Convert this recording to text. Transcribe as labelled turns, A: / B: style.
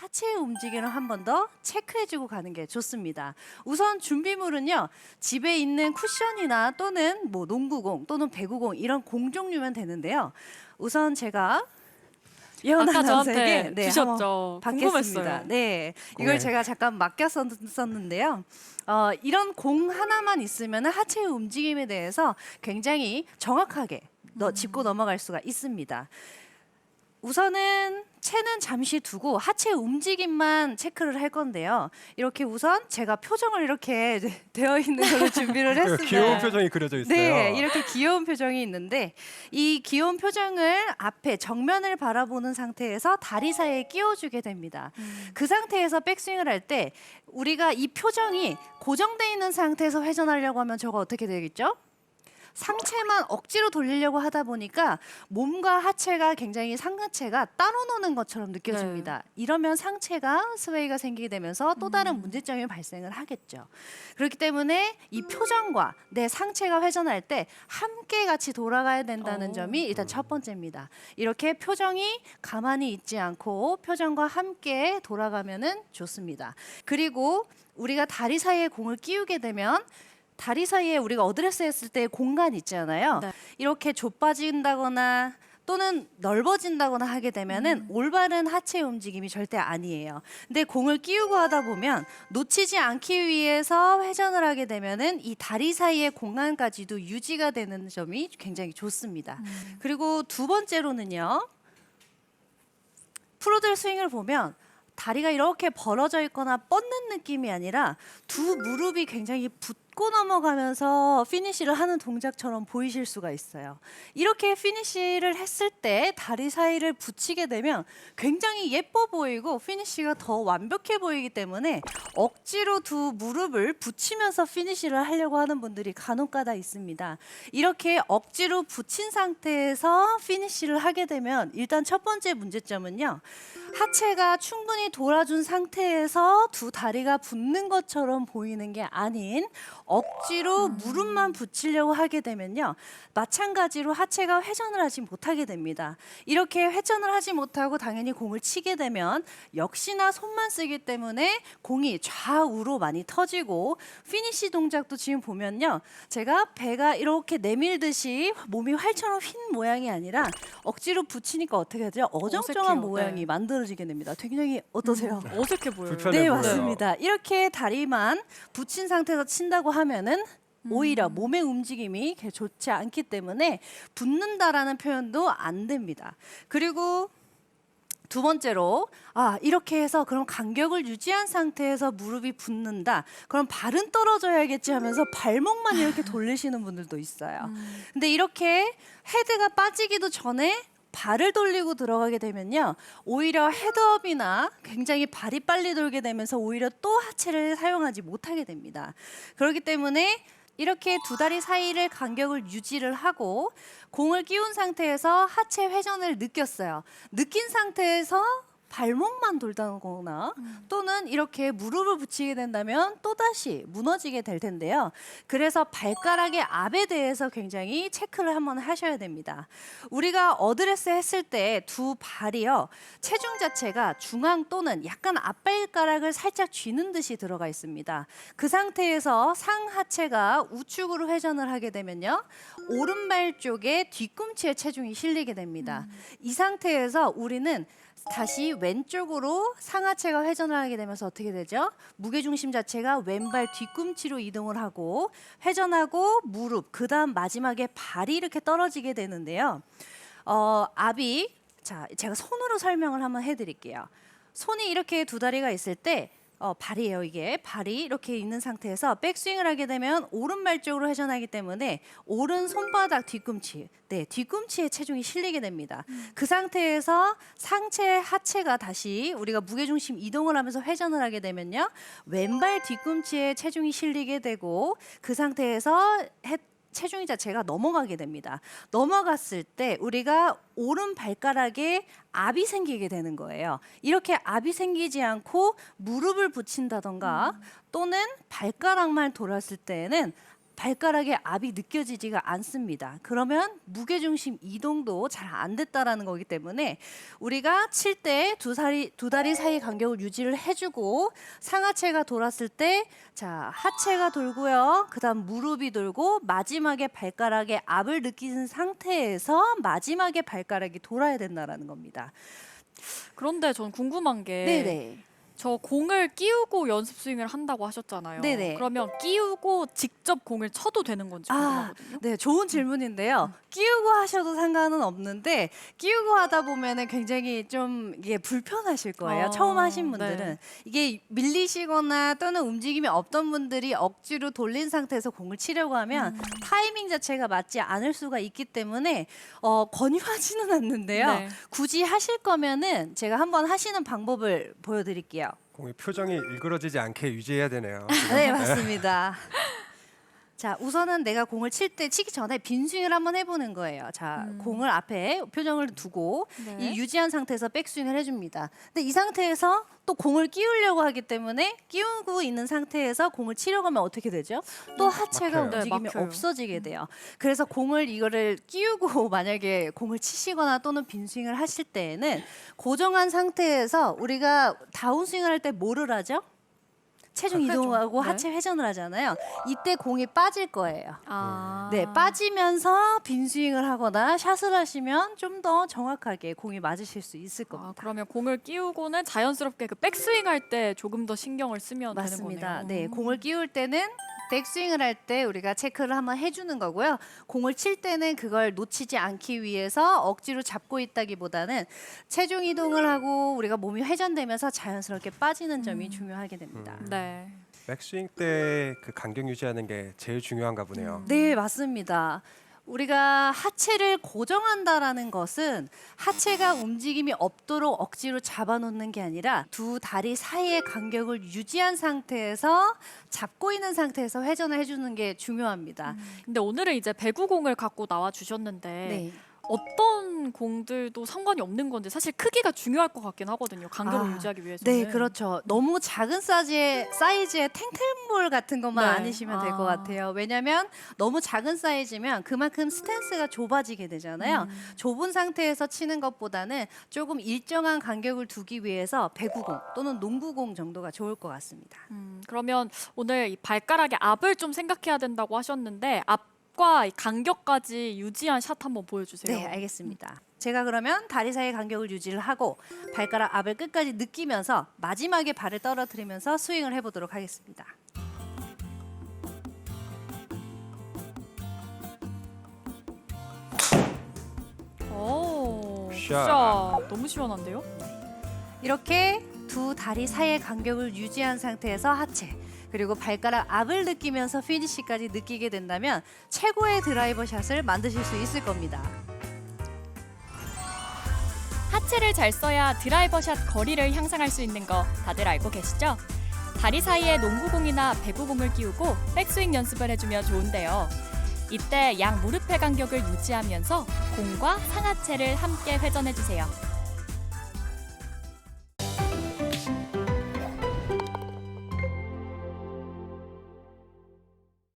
A: 하체의 움직임을 한 번 더 체크해주고 가는 게 좋습니다. 우선 준비물은요 집에 있는 쿠션이나 또는 뭐 농구공 또는 배구공 이런 공 종류면 되는데요. 우선 제가 예원
B: 아까 저한테
A: 네,
B: 주셨죠.
A: 한번
B: 궁금했어요.
A: 받겠습니다. 네, 이걸
C: 네.
A: 제가 잠깐 맡겼었는데요. 어, 이런 공 하나만 있으면 하체의 움직임에 대해서 굉장히 정확하게 너, 짚고 넘어갈 수가 있습니다. 우선은 체는 잠시 두고 하체 움직임만 체크를 할 건데요. 이렇게 우선 제가 표정을 이렇게 되어 있는 걸로 준비를
C: 그
A: 했습니다.
C: 귀여운 표정이 그려져 있어요.
A: 네, 이렇게 귀여운 표정이 있는데 이 귀여운 표정을 앞에 정면을 바라보는 상태에서 다리 사이에 끼워주게 됩니다. 그 상태에서 백스윙을 할 때 우리가 이 표정이 고정돼 있는 상태에서 회전하려고 하면 저거 어떻게 되겠죠? 상체만 억지로 돌리려고 하다 보니까 몸과 하체가 굉장히 상하체가 따로 노는 것처럼 느껴집니다. 이러면 상체가 스웨이가 생기게 되면서 또 다른 문제점이 발생을 하겠죠. 그렇기 때문에 이 표정과 내 상체가 회전할 때 함께 같이 돌아가야 된다는
B: 어.
A: 점이 일단 첫 번째입니다. 이렇게 표정이 가만히 있지 않고 표정과 함께 돌아가면은 좋습니다. 그리고 우리가 다리 사이에 공을 끼우게 되면 다리 사이에 우리가 어드레스 했을 때 공간 있잖아요.
B: 네.
A: 이렇게 좁아진다거나 또는 넓어진다거나 하게 되면은 올바른 하체 움직임이 절대 아니에요. 근데 공을 끼우고 하다 보면 놓치지 않기 위해서 회전을 하게 되면은 이 다리 사이의 공간까지도 유지가 되는 점이 굉장히 좋습니다. 그리고 두 번째로는요. 프로들 스윙을 보면 다리가 이렇게 벌어져 있거나 뻗는 느낌이 아니라 두 무릎이 굉장히 붙 고 넘어가면서 피니시를 하는 동작처럼 보이실 수가 있어요. 이렇게 피니시를 했을 때 다리 사이를 붙이게 되면 굉장히 예뻐 보이고 피니시가 더 완벽해 보이기 때문에 억지로 두 무릎을 붙이면서 피니시를 하려고 하는 분들이 간혹가다 있습니다. 이렇게 억지로 붙인 상태에서 피니시를 하게 되면 일단 첫 번째 문제점은요. 하체가 충분히 돌아준 상태에서 두 다리가 붙는 것처럼 보이는 게 아닌 억지로 무릎만 붙이려고 하게 되면요. 마찬가지로 하체가 회전을 하지 못하게 됩니다. 이렇게 회전을 하지 못하고 당연히 공을 치게 되면 역시나 손만 쓰기 때문에 공이 좌우로 많이 터지고 피니시 동작도 지금 보면요. 제가 배가 이렇게 내밀듯이 몸이 활처럼 휜 모양이 아니라 억지로 붙이니까 어떻게 되죠? 어정쩡한
B: 어색해요.
A: 모양이
B: 네.
A: 만들어지 게 됩니다. 굉장히 어떠세요?
B: 어색해 보여요.
C: 불편해
A: 네
C: 보여요.
A: 맞습니다. 이렇게 다리만 붙인 상태에서 친다고 하면은 오히려 몸의 움직임이 좋지 않기 때문에 붙는다라는 표현도 안 됩니다. 그리고 두 번째로 아 이렇게 해서 그럼 간격을 유지한 상태에서 무릎이 붙는다. 그럼 발은 떨어져야겠지 하면서 발목만 이렇게 돌리시는 분들도 있어요. 근데 이렇게 헤드가 빠지기도 전에 발을 돌리고 들어가게 되면요. 오히려 헤드업이나 굉장히 발이 빨리 돌게 되면서 오히려 또 하체를 사용하지 못하게 됩니다. 그렇기 때문에 이렇게 두 다리 사이를 간격을 유지를 하고 공을 끼운 상태에서 하체 회전을 느꼈어요. 느낀 상태에서 발목만 돌다거나 또는 이렇게 무릎을 붙이게 된다면 또다시 무너지게 될 텐데요. 그래서 발가락의 압에 대해서 굉장히 체크를 한번 하셔야 됩니다. 우리가 어드레스 했을 때 두 발이요. 체중 자체가 중앙 또는 약간 앞발가락을 살짝 쥐는 듯이 들어가 있습니다. 그 상태에서 상하체가 우측으로 회전을 하게 되면요. 오른발 쪽에 뒤꿈치에 체중이 실리게 됩니다. 이 상태에서 우리는 다시 왼쪽으로 상하체가 회전을 하게 되면서 어떻게 되죠? 무게 중심 자체가 왼발 뒤꿈치로 이동을 하고 회전하고 무릎 그 다음 마지막에 발이 이렇게 떨어지게 되는데요. 어, 압이 자, 제가 손으로 설명을 한번 해 드릴게요. 손이 이렇게 두 다리가 있을 때 어, 발이에요 이게. 발이 이렇게 있는 상태에서 백스윙을 하게 되면 오른발 쪽으로 회전하기 때문에 오른 손바닥 뒤꿈치 네 뒤꿈치에 체중이 실리게 됩니다. 그 상태에서 상체 하체가 다시 우리가 무게중심 이동을 하면서 회전을 하게 되면요. 왼발 뒤꿈치에 체중이 실리게 되고 그 상태에서 해, 체중이 자체가 넘어가게 됩니다. 넘어갔을 때 우리가 오른 발가락에 압이 생기게 되는 거예요. 이렇게 압이 생기지 않고 무릎을 붙인다던가 또는 발가락만 돌았을 때는 발가락에 압이 느껴지지가 않습니다. 그러면 무게중심 이동도 잘 안 됐다라는 거기 때문에 우리가 칠 때 두 다리 두 다리 사이 간격을 유지를 해주고 상하체가 돌았을 때 자 하체가 돌고요. 그 다음 무릎이 돌고 마지막에 발가락에 압을 느끼는 상태에서 마지막에 발가락이 돌아야 된다라는 겁니다.
B: 그런데 전 궁금한 게
A: 네네.
B: 저 공을 끼우고 연습 스윙을 한다고 하셨잖아요.
A: 네네.
B: 그러면 끼우고 직접 공을 쳐도 되는 건지
A: 아,
B: 궁금하거든요.
A: 네, 좋은 질문인데요. 끼우고 하셔도 상관은 없는데 끼우고 하다 보면은 굉장히 좀 이게 불편하실 거예요.
B: 아,
A: 처음 하신 분들은
B: 네.
A: 이게 밀리시거나 또는 움직임이 없던 분들이 억지로 돌린 상태에서 공을 치려고 하면
B: 음.
A: 타이밍 자체가 맞지 않을 수가 있기 때문에 어, 권유하지는 않는데요.
B: 네.
A: 굳이 하실 거면은 제가 한번 하시는 방법을 보여드릴게요.
C: 공의 표정이 일그러지지 않게 유지해야 되네요.
A: 네, 맞습니다. 자, 우선은 내가 공을 칠 때 치기 전에 빈스윙을 한번 해보는 거예요. 자,
B: 음.
A: 공을 앞에 표정을 두고
B: 네.
A: 이 유지한 상태에서 백스윙을 해줍니다. 근데 이 상태에서 또 공을 끼우려고 하기 때문에 끼우고 있는 상태에서 공을 치려고 하면 어떻게 되죠? 또 하체가
C: 막혀요.
B: 네,
A: 움직임이
B: 막혀요.
A: 없어지게 돼요. 그래서 공을 이거를 끼우고 만약에 공을 치시거나 또는 빈스윙을 하실 때에는 고정한 상태에서 우리가 다운스윙을 할 때 뭐를 하죠? 체중. 이동하고
B: 네.
A: 하체 회전을 하잖아요. 이때 공이 빠질 거예요.
B: 아.
A: 네, 빠지면서 빈 스윙을 하거나 샷을 하시면 좀 더 정확하게 공이 맞으실 수 있을
B: 아,
A: 겁니다.
B: 그러면 공을 끼우고는 자연스럽게 그 백스윙 할 때 조금 더 신경을 쓰면
A: 맞습니다.
B: 되는 거네요.
A: 네, 공을 끼울 때는 백스윙을 할 때 우리가 체크를 한번 해주는 거고요. 공을 칠 때는 그걸 놓치지 않기 위해서 억지로 잡고 있다기보다는 체중 이동을 하고 우리가 몸이 회전되면서 자연스럽게 빠지는 점이
B: 음.
A: 중요하게 됩니다.
B: 네.
C: 백스윙 때 그 간격 유지하는 게 제일 중요한가 보네요.
A: 네, 맞습니다. 우리가 하체를 고정한다라는 것은 하체가 움직임이 없도록 억지로 잡아놓는 게 아니라 두 다리 사이의 간격을 유지한 상태에서 잡고 있는 상태에서 회전을 해주는 게 중요합니다.
B: 근데 오늘은 이제 배구공을 갖고 나와 주셨는데
A: 네.
B: 어떤 공들도 상관이 없는 건데 사실 크기가 중요할 것 같긴 하거든요. 간격을
A: 아,
B: 유지하기 위해서는.
A: 네, 그렇죠. 너무 작은 사이즈의, 사이즈의 탱탱볼 같은 것만
B: 네.
A: 아니시면 될 것
B: 아.
A: 같아요. 왜냐하면 너무 작은 사이즈면 그만큼 스탠스가 좁아지게 되잖아요.
B: 음.
A: 좁은 상태에서 치는 것보다는 조금 일정한 간격을 두기 위해서 배구공 또는 농구공 정도가 좋을 것 같습니다.
B: 음, 그러면 오늘 이 발가락의 앞을 좀 생각해야 된다고 하셨는데 앞 과 이 간격까지 유지한 샷 한번 보여주세요.
A: 네, 알겠습니다. 제가 그러면 다리 사이 간격을 유지를 하고 발가락 앞을 끝까지 느끼면서 마지막에 발을 떨어뜨리면서 스윙을 해보도록 하겠습니다.
B: 오,
C: 샷.
B: 샷. 너무 시원한데요?
A: 이렇게 두 다리 사이의 간격을 유지한 상태에서 하체 그리고 발가락 앞을 느끼면서 피니시까지 느끼게 된다면 최고의 드라이버 샷을 만드실 수 있을 겁니다.
D: 하체를 잘 써야 드라이버샷 거리를 향상할 수 있는 거 다들 알고 계시죠? 다리 사이에 농구공이나 배구공을 끼우고 백스윙 연습을 해주면 좋은데요. 이때 양 무릎의 간격을 유지하면서 공과 상하체를 함께 회전해주세요.